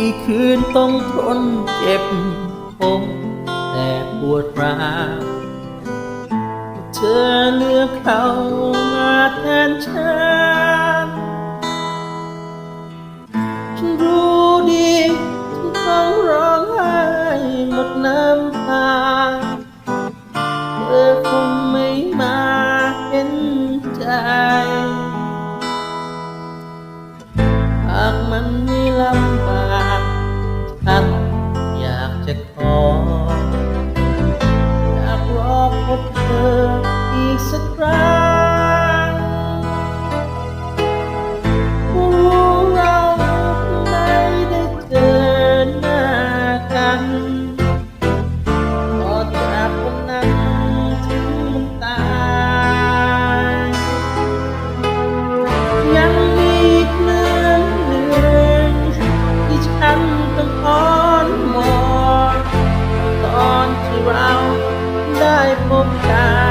กี่คืนต้องทนเจ็บคงแต่ปวดร้าวเธอเลือกเขามาแทนฉันฉันรู้ดีฉันต้องร้องไห้หมดน้ำตาเธอคงไม่มาเห็นใจ อ một ta